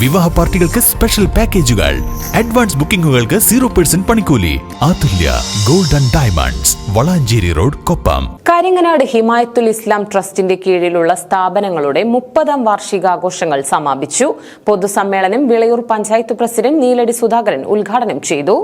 വിവാഹ പാർട്ടികൾക്ക് സ്പെഷ്യൽ പാക്കേജുകൾ അഡ്വാൻസ് ബുക്കിംഗുകൾക്ക് സീറോ പെർസെന്റ് പണിക്കൂലി. Athulya golden diamonds Valanchery road Koppam. Karinganad Himayathul Islam ട്രസ്റ്റിന്റെ കീഴിലുള്ള സ്ഥാപനങ്ങളുടെ മുപ്പതാം വാർഷികാഘോഷങ്ങൾ സമാപിച്ചു. പൊതുസമ്മേളനം വിളയൂർ പഞ്ചായത്ത് പ്രസിഡന്റ് നീലടി സുധാകരൻ ഉദ്ഘാടനം ചെയ്തു.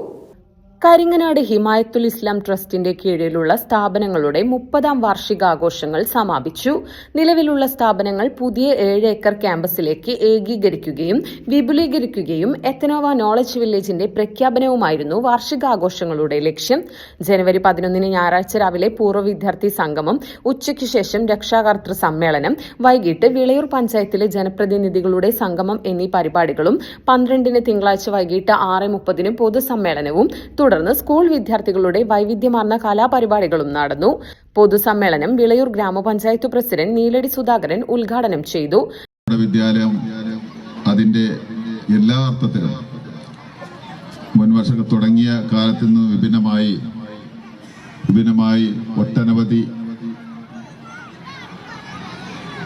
കരിങ്ങനാട് ഹിമായത്തുൽ ഇസ്ലാം ട്രസ്റ്റിന്റെ കീഴിലുള്ള സ്ഥാപനങ്ങളുടെ മുപ്പതാം വാർഷികാഘോഷങ്ങൾ സമാപിച്ചു. നിലവിലുള്ള സ്ഥാപനങ്ങൾ പുതിയ ഏഴ് ഏക്കർ ക്യാമ്പസിലേക്ക് ഏകീകരിക്കുകയും വിപുലീകരിക്കുകയും എത്തനോവ നോളജ് വില്ലേജിന്റെ പ്രഖ്യാപനവുമായിരുന്നു വാർഷികാഘോഷങ്ങളുടെ ലക്ഷ്യം. ജനുവരി പതിനൊന്നിന് ഞായറാഴ്ച രാവിലെ പൂർവ വിദ്യാർത്ഥി സംഗമം ഉച്ചയ്ക്ക് ശേഷം രക്ഷാകർതൃ സമ്മേളനം വൈകിട്ട് വിളയൂർ പഞ്ചായത്തിലെ ജനപ്രതിനിധികളുടെ സംഗമം എന്നീ പരിപാടികളും പന്ത്രണ്ടിന് തിങ്കളാഴ്ച വൈകിട്ട് ആറ് മുപ്പതിന് പൊതുസമ്മേളനവും തുടർന്ന് സ്കൂൾ വിദ്യാർത്ഥികളുടെ വൈവിധ്യമാർന്ന കലാപരിപാടികളും നടന്നു. പൊതുസമ്മേളനം വിളയൂർ ഗ്രാമപഞ്ചായത്ത് പ്രസിഡന്റ് നീലടി സുധാകരൻ ഉദ്ഘാടനം ചെയ്തു. വിദ്യാലയം അതിന്റെ എല്ലാ അർത്ഥത്തിലും മുൻവർഷം തുടങ്ങിയ കാലത്തിൽ നിന്ന് വിഭിന്നമായി വിഭിന്നമായി ഒട്ടനവധി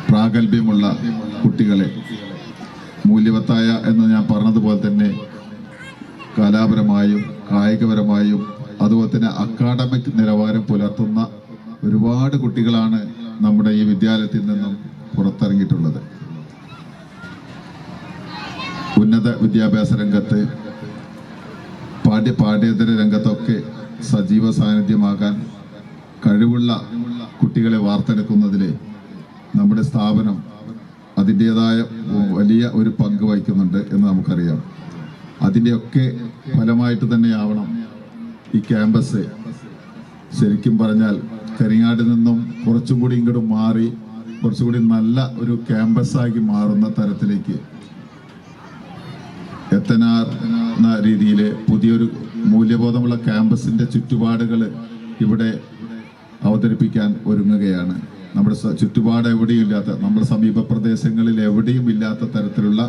പ്രാഗൽഭ്യമുള്ള കുട്ടികളെ മൂല്യവത്തായ എന്ന് ഞാൻ പറഞ്ഞതുപോലെ തന്നെ കലാപരമായും കായികപരമായും അതുപോലെ തന്നെ അക്കാഡമിക് നിലവാരം പുലർത്തുന്ന ഒരുപാട് കുട്ടികളാണ് നമ്മുടെ ഈ വിദ്യാലയത്തിൽ നിന്നും പുറത്തിറങ്ങിയിട്ടുള്ളത്. ഉന്നത വിദ്യാഭ്യാസ രംഗത്ത് പാഠ്യ പാഠ്യേതര രംഗത്തൊക്കെ സജീവ സാന്നിധ്യമാകാൻ കഴിവുള്ള കുട്ടികളെ വാർത്തെടുക്കുന്നതിൽ നമ്മുടെ സ്ഥാപനം അതിന്റെതായ വലിയ ഒരു പങ്ക് വഹിക്കുന്നുണ്ട് എന്ന് നമുക്കറിയാം. അതിന്റെയൊക്കെ ഫലമായിട്ട് തന്നെയാവണം ഈ ക്യാമ്പസ്. ശരിക്കും പറഞ്ഞാൽ കരിങ്ങാട് നിന്നും കുറച്ചും കൂടി ഇങ്ങോട്ട് മാറി കുറച്ചുകൂടി നല്ല ഒരു ക്യാമ്പസാക്കി മാറുന്ന തരത്തിലേക്ക് എത്തനാർ എന്ന രീതിയിൽ പുതിയൊരു മൂല്യബോധമുള്ള ക്യാമ്പസിന്റെ ചുറ്റുപാടുകൾ ഇവിടെ അവതരിപ്പിക്കാൻ ഒരുങ്ങുകയാണ്. നമ്മുടെ ചുറ്റുപാട് എവിടെയും ഇല്ലാത്ത നമ്മുടെ സമീപ പ്രദേശങ്ങളിൽ എവിടെയും ഇല്ലാത്ത തരത്തിലുള്ള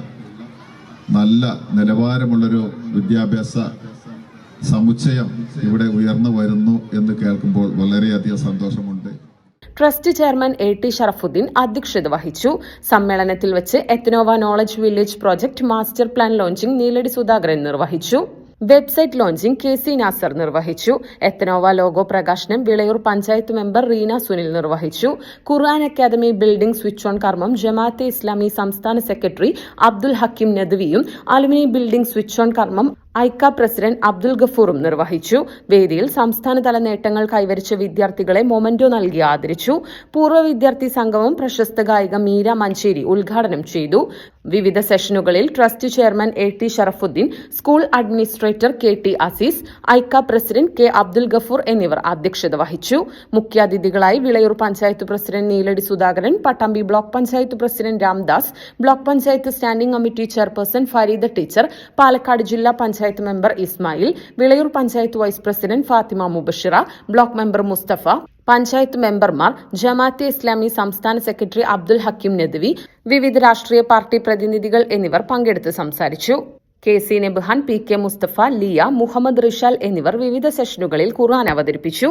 നല്ല നിലവാരമുള്ളൊരു വിദ്യാഭ്യാസ സമുച്ചയം ഇവിടെ ഉയർന്നു വരുന്നു എന്ന് കേൾക്കുമ്പോൾ വളരെയധികം സന്തോഷമുണ്ട്. Trust chairman A T Sharafuddin അധ്യക്ഷത വഹിച്ചു. സമ്മേളനത്തിൽ വെച്ച് Ethnova knowledge village project master plan launching Neeladi Sudhakaran നിർവഹിച്ചു. Website launching K C Nasar നിർവഹിച്ചു. എത്തനോവ ലോഗോ പ്രകാശനം വിളയൂർ പഞ്ചായത്ത് മെമ്പർ റീന സുനിൽ നിർവഹിച്ചു. Quran academy building switch on കർമ്മം ജമാഅത്തെ ഇസ്ലാമി സംസ്ഥാന സെക്രട്ടറി അബ്ദുൽ ഹക്കിം നദ്വിയും അലുമിനി ബിൽഡിംഗ് സ്വിച്ച് ഓൺ കർമ്മം ഐക്ക പ്രസിഡന്റ് അബ്ദുൽ ഗഫൂറും നിർവഹിച്ചു. വേദിയിൽ സംസ്ഥാനതല നേട്ടങ്ങൾ കൈവരിച്ച വിദ്യാർത്ഥികളെ മൊമന്റോ നൽകി ആദരിച്ചു. പൂർവ വിദ്യാർത്ഥി സംഘവും പ്രശസ്ത ഗായിക മീര മഞ്ചേരി ഉദ്ഘാടനം ചെയ്തു. വിവിധ സെഷനുകളിൽ trust chairman A T Sharafuddin school administrator K T Aziz Aikka president K Abdul Gafoor എന്നിവർ അധ്യക്ഷത വഹിച്ചു. മുഖ്യാതിഥികളായി Vilayur panchayat president Neeladi Sudhakaran Pattambi block panchayat president Ramdas block panchayat standing committee chairperson Fareeda teacher Palakkad ജില്ലാ panchayat member Ismail Vilayur panchayat vice president Fathima Mubashira block member Mustafa panchayat മെമ്പർമാർ ജമാഅത്തെ ഇസ്ലാമി സംസ്ഥാന secretary Abdul Hakeem Nadvi വിവിധ രാഷ്ട്രീയ party പ്രതിനിധികൾ എന്നിവർ പങ്കെടുത്ത് സംസാരിച്ചു. K C നെബ്ഹാൻ പി കെ മുസ്തഫ ലിയ മുഹമ്മദ് റിഷാൽ എന്നിവർ വിവിധ സെഷനുകളിൽ ഖുർആൻ അവതരിപ്പിച്ചു.